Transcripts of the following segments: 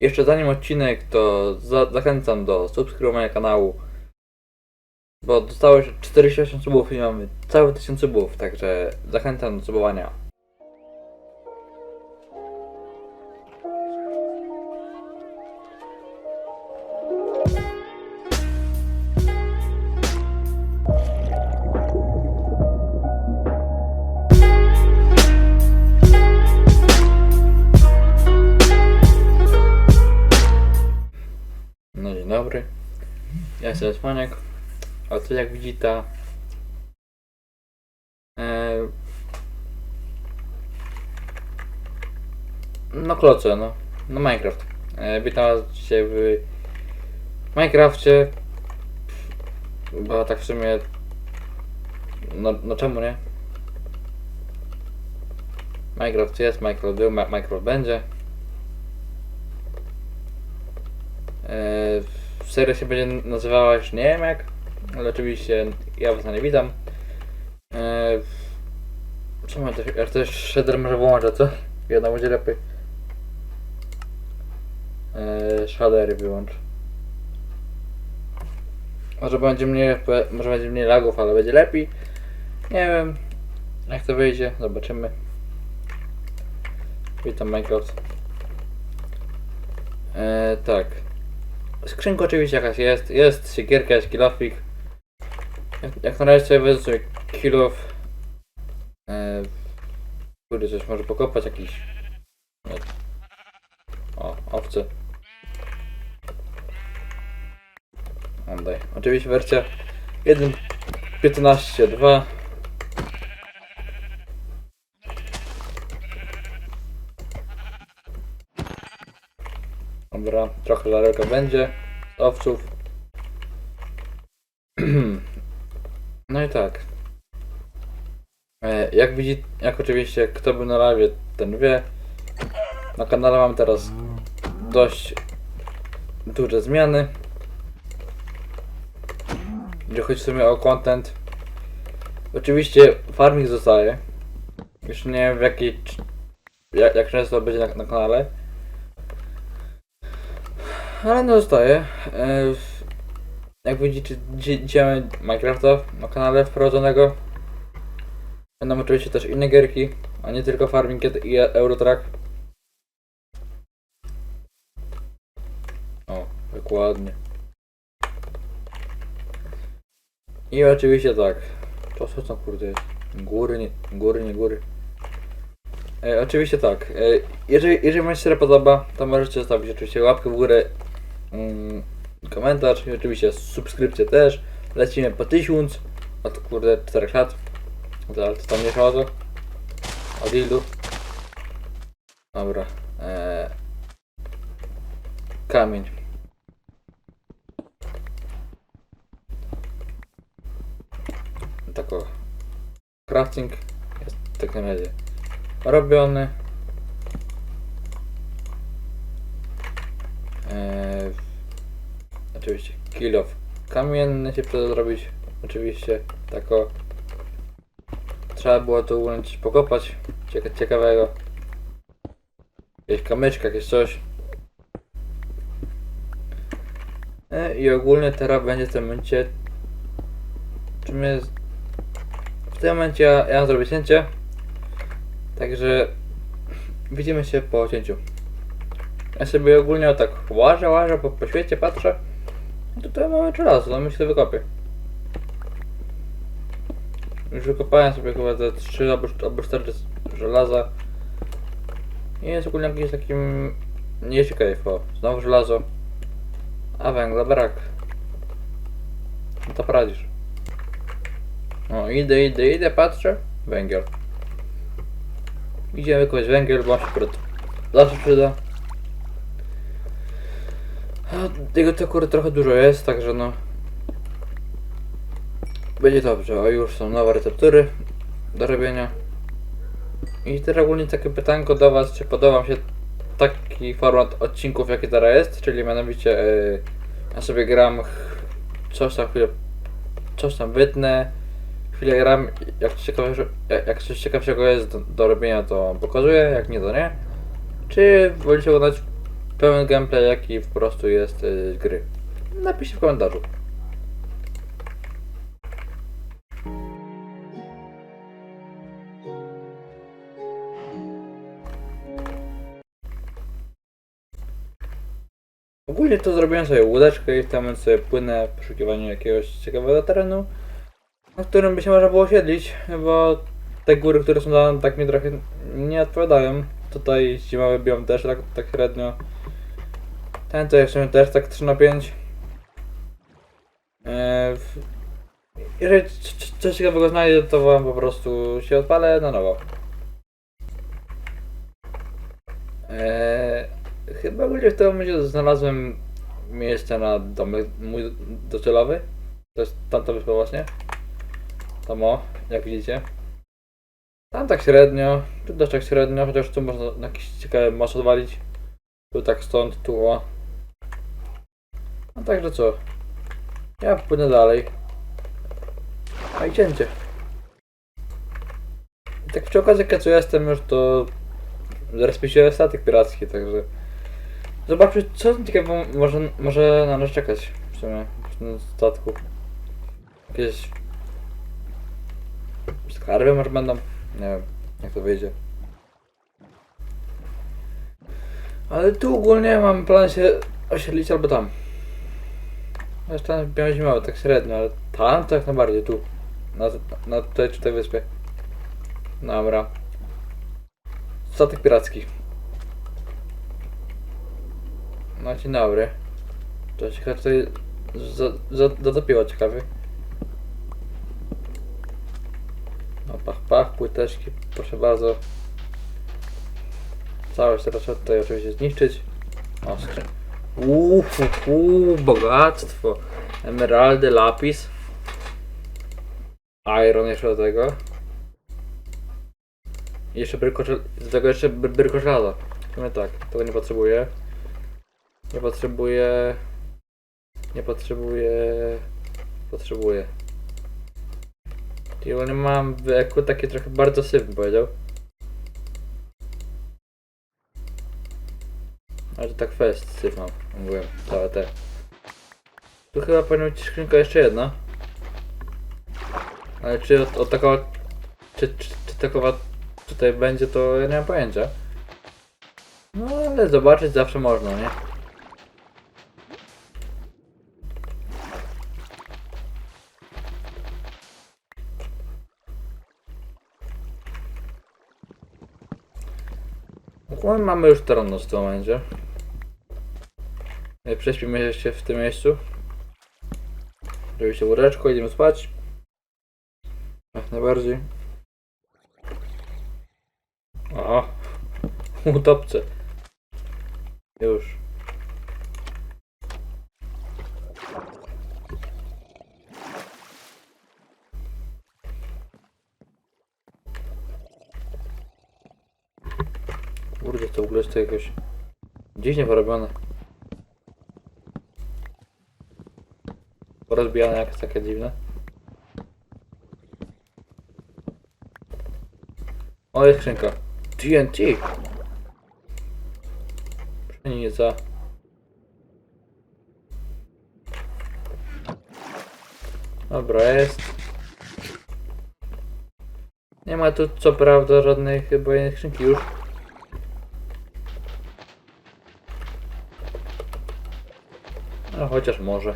Jeszcze zanim odcinek, to za zachęcam do subskrybowania kanału. Bo dostało już 48 subów i mamy całe 1000 subów, także zachęcam do subowania. Jestem Osmaniak. A to jak widzicie e, No kloce, no. No Minecraft. E, witam was dzisiaj w Minecrafcie. Bo tak w sumie... No, no czemu nie? Minecraft jest, Minecraft był, Minecraft będzie. E, seria się będzie nazywała już nie wiem jak, ale oczywiście ja was nie witam. E, czemu ja też, ja też shader może włączę, co? Jedna będzie lepiej. E, shadery wyłącz. Może będzie mniej, może będzie mniej lagów, ale będzie lepiej. Nie wiem. Jak to wyjdzie, zobaczymy. Witam Minecraft. E, tak. Skrzynka oczywiście jakaś jest, jest siekierka, jest kilofik. Jak, jak na razie sobie wezmę sobie kilof. E, kurde, coś może pokopać jakiś. nie. O, owce. Oddaj. Oczywiście wersja 1.15.2 Dobra, trochę lareka będzie. Owców. No i tak. E, Jak widzi, jak oczywiście kto był na live, ten wie. Na kanale mam teraz dość duże zmiany. Gdzie chodzi w sumie o content. Oczywiście farming zostaje. Już nie wiem w jakiej... Jak, jak często będzie na, na kanale. Ale no zostaje. E, Jak widzicie, dzi- dzisiaj mamy Minecrafta na kanale wprowadzonego. Będą oczywiście też inne gierki, a nie tylko Farming i Eurotrack. O, dokładnie. I oczywiście tak. To co tam kurde jest? Góry, nie, góry, nie góry. E, oczywiście tak. E, jeżeli, jeżeli Wam się podoba, to możecie zostawić oczywiście łapkę w górę, komentarz i oczywiście subskrypcję też. Lecimy po 1000 od kurde 4 lat. Zaraz to tam nie chodzę. Od ilu? Dobra. E, kamień. Tak o. Crafting jest w takim razie robiony. Eee, oczywiście kilof kamienny się przyda zrobić. Oczywiście tako. Trzeba było tu ująć, pokopać. Cieka ciekawego. Jakieś kamyczka, jakieś coś. E, I ogólnie teraz będzie w tym momencie. Czym jest. W tym momencie ja, ja zrobię cięcie. Także widzimy się po cięciu. Ja sobie ogólnie tak łażę, łażę po, po świecie, patrzę. Tutaj mamy żelazo, no myślę wykopię. Już wykopałem sobie chyba te 3 albo, albo 4 żelaza. I jest ogólnie jakiś takim nie cave, o. Znowu żelazo. A węgla brak. No to poradzisz. O, idę, idę, idę, patrzę. Węgiel. Idziemy kogoś węgiel, bo on się zawsze przyda. Tego to akurat trochę dużo jest, także no. Będzie dobrze, o już są nowe receptury do robienia. I teraz ogólnie takie pytanko do was, czy podoba wam się taki format odcinków jaki teraz jest, czyli mianowicie yy, ja sobie gram coś tam chwilę, coś tam wytnę, chwilę gram, jak coś ciekawego, jak, jak coś ciekawszego jest do, do robienia to pokazuję, jak nie to nie. Czy wolicie oglądać pełen gameplay, jaki po prostu jest y, gry. Napiszcie w komentarzu. Ogólnie to zrobiłem sobie łódeczkę i tam sobie płynę w poszukiwaniu jakiegoś ciekawego terenu, na którym by się można było osiedlić, bo te góry, które są tam, tak mi trochę nie odpowiadają. Tutaj zimowy biom też tak, tak średnio. Ten to jeszcze też tak 3 na 5. Eee, w- jeżeli coś ciekawego znajdę, to wam po prostu się odpalę na nowo. Eee, chyba ogólnie w tym momencie znalazłem miejsce na domek mój docelowy. To jest tamta wyspa właśnie. Tam o, jak widzicie. Tam tak średnio, tu też tak średnio, chociaż tu można na jakiś ciekawy most odwalić. Tu tak stąd, tu o. No także co? Ja płynę dalej. A i cięcie. Tak przy okazji, jak ja tu jestem już, to zrespicie statek piracki, także zobaczmy, co ciekawego może, może na nas czekać w sumie tym statku. Jakieś skarby może będą? Nie wiem, jak to wyjdzie. Ale tu ogólnie mam plan się osiedlić albo tam. Jeszcze tam miałem zimowy, tak średnio, ale tam to jak najbardziej, tu. Na, na tej czy tej wyspie. Dobra. Statek piracki. No dzień dobry. To ciekawe tutaj za, za, zatopiło ciekawy. No pach pach, płyteczki, proszę bardzo. Całość teraz trzeba tutaj oczywiście zniszczyć. O, skrzyn. Uuu, bogactwo. Emeraldy, lapis. Iron jeszcze do tego. I jeszcze brykocze... do tego jeszcze bry- brykożelaza. No tak, tego nie potrzebuję. Nie potrzebuję... Nie potrzebuję... Potrzebuję. I ogólnie mam w eku taki trochę bardzo syf, bym powiedział. Ale to tak fest, syf mam, mówiłem, całe te. Tu chyba powinna być skrzynka jeszcze jedna. Ale czy od, od takowa... Czy, czy, czy takowa tutaj będzie, to ja nie mam pojęcia. No ale zobaczyć zawsze można, nie? Mamy już teren w tym momencie. E, Prześpimy się w tym miejscu. Robi się łódeczko, idziemy spać. Jak najbardziej. Aha. Utopce. Już. Kurde, to w ogóle jest to jakoś dziwnie porobione. Porozbijane jak takie dziwne. O, jest skrzynka. TNT. Pszenica. Dobra, jest. Nie ma tu co prawda żadnej chyba innej skrzynki już. No chociaż może.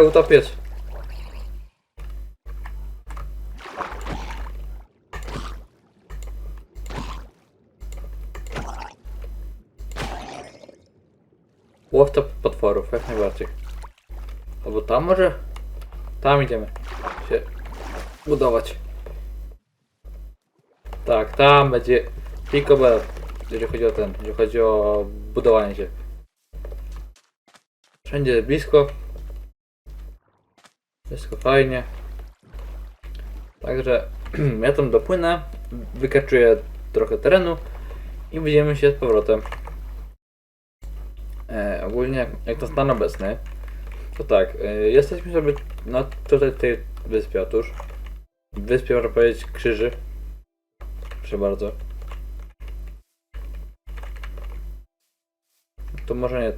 Te utopiec. Łowca potworów, jak najbardziej. Albo tam może? Tam idziemy. Się budować. Tak, tam będzie picobello, jeżeli chodzi o ten, jeżeli chodzi o budowanie się. Wszędzie blisko. Wszystko fajnie. Także ja tam dopłynę, wykaczuję trochę terenu i widzimy się z powrotem. E, ogólnie jak, jak na stan obecny, to tak, e, jesteśmy sobie na tutaj tej wyspie otóż. wyspie, można powiedzieć, krzyży. Proszę bardzo. To może nie.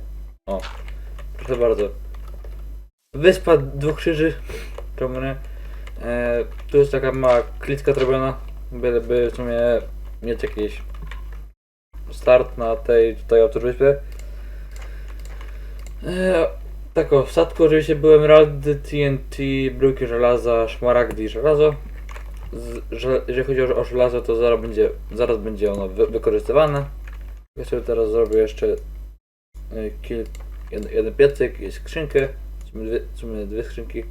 O, proszę bardzo. Wyspa dwóch krzyży. Czemu? E, tu jest taka mała klitka zrobiona, byleby w sumie mieć jakiś start na tej tutaj autowyspie. E, tak o, w statku oczywiście były emeraldy, TNT, bryłki żelaza, szmaragdy i żelazo. Z, że, jeżeli chodzi o, o żelazo, to zaraz będzie, zaraz będzie ono wy, wykorzystywane. Ja sobie teraz zrobię jeszcze e, kil, jeden, jeden piecyk i skrzynkę. W sumie dwie, skrzynki.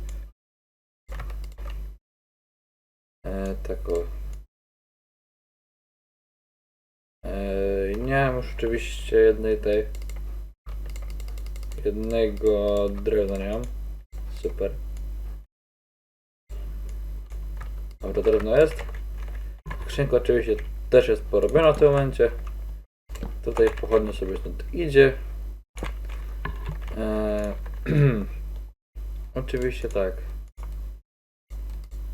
E, tak o. E, nie już oczywiście jednej tej. Jednego drewna nie mam. Super. Dobra, drewno jest. Skrzynka oczywiście też jest porobiona w tym momencie. Tutaj pochodnie sobie stąd idzie. E, oczywiście tak.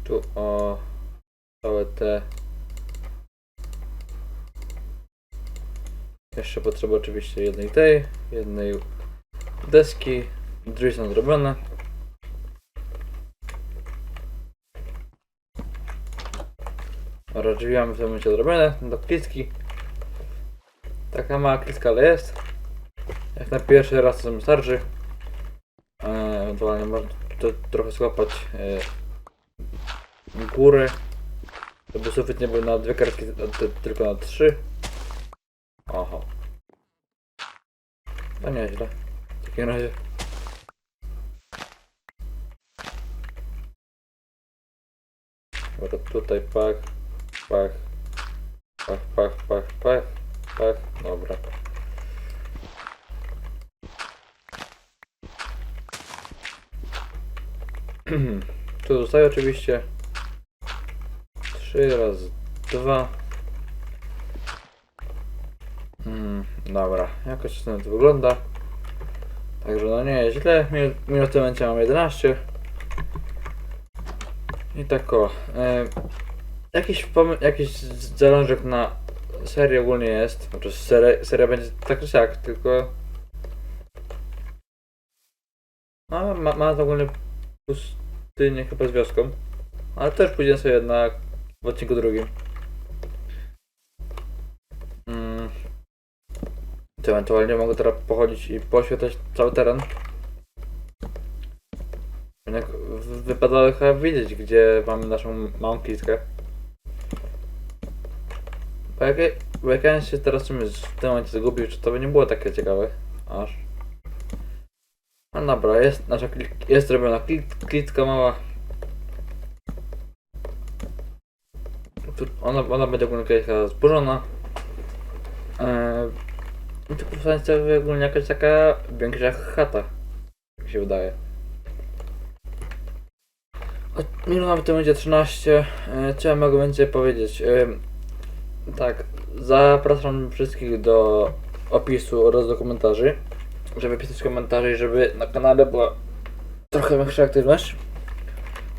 Tu o całe te jeszcze potrzeba oczywiście jednej tej, jednej deski, drzwi są zrobione. Dobra, drzwi mamy w tym momencie zrobione, do klitki. Taka mała klitka, ale jest. Jak na pierwszy raz to wystarczy. E, ewentualnie można to trochę złapać e, góry, żeby sufit nie był na dwie kartki, tylko na trzy. Oho. To nieźle. W takim razie. Tutaj pach, pach, pach, pach, pach, pach, pach, dobra. Tu zostaje oczywiście 3 razy 2. Hmm, dobra, jakoś to wygląda. Także no nie jest źle. Mi- Minut w tym momencie mam 11. I tak o. E, jakiś, jakiś zalążek na serię ogólnie jest. Znaczy seria, seria będzie tak czy siak, tylko... No, ma, ma to ogólnie pustynię chyba z wioską. Ale też pójdziemy sobie jednak w odcinku drugim. Mm. To ewentualnie mogę teraz pochodzić i poświetlać cały teren. Jednak wypadało chyba wiedzieć, gdzie mamy naszą małą klitkę. Bo jak, jak ja się teraz w tym momencie zgubił, to by nie było takie ciekawe. Aż. No dobra, jest nasza klit, jest zrobiona klit, klitka mała. Tu- Ona, ona będzie ogólnie chyba zburzona. Eee, i tu powstanie ogólnie jakaś taka większa chata. Jak się wydaje. Minut będzie 13. E, co ja mogę więcej powiedzieć? Em, tak, zapraszam wszystkich do opisu oraz do komentarzy, żeby pisać komentarze i żeby na kanale była trochę większa aktywność.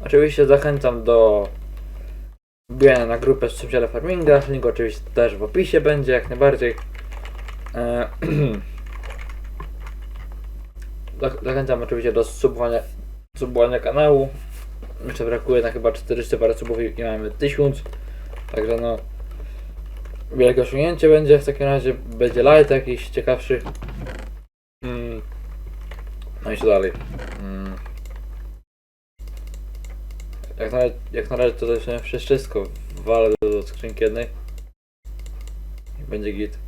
Oczywiście zachęcam do wbijania na grupę Szybciele Farminga, link oczywiście też w opisie będzie, jak najbardziej. E, zach- Zachęcam oczywiście do subowania, subowania kanału. Jeszcze brakuje na chyba 400 parę subów i mamy 1000. Także no wielkie osiągnięcie będzie w takim razie. Będzie light jakiś ciekawszy. Mm. No i co dalej. Mm. Jak na, jak na razie to też wszystko walę do, do skrzynki jednej. I będzie git.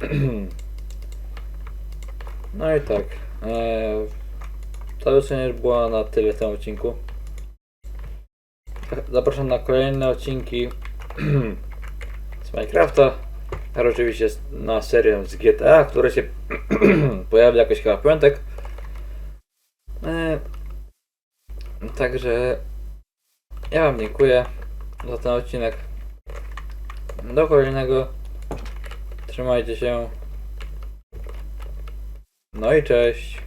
No i tak. Eee, to już była na tyle w tym odcinku. Zapraszam na kolejne odcinki z Minecrafta. A oczywiście na serię z GTA, które się pojawi jakoś chyba piątek. Eee, Także ja Wam dziękuję za ten odcinek. Do kolejnego. Trzymajcie się. No i cześć.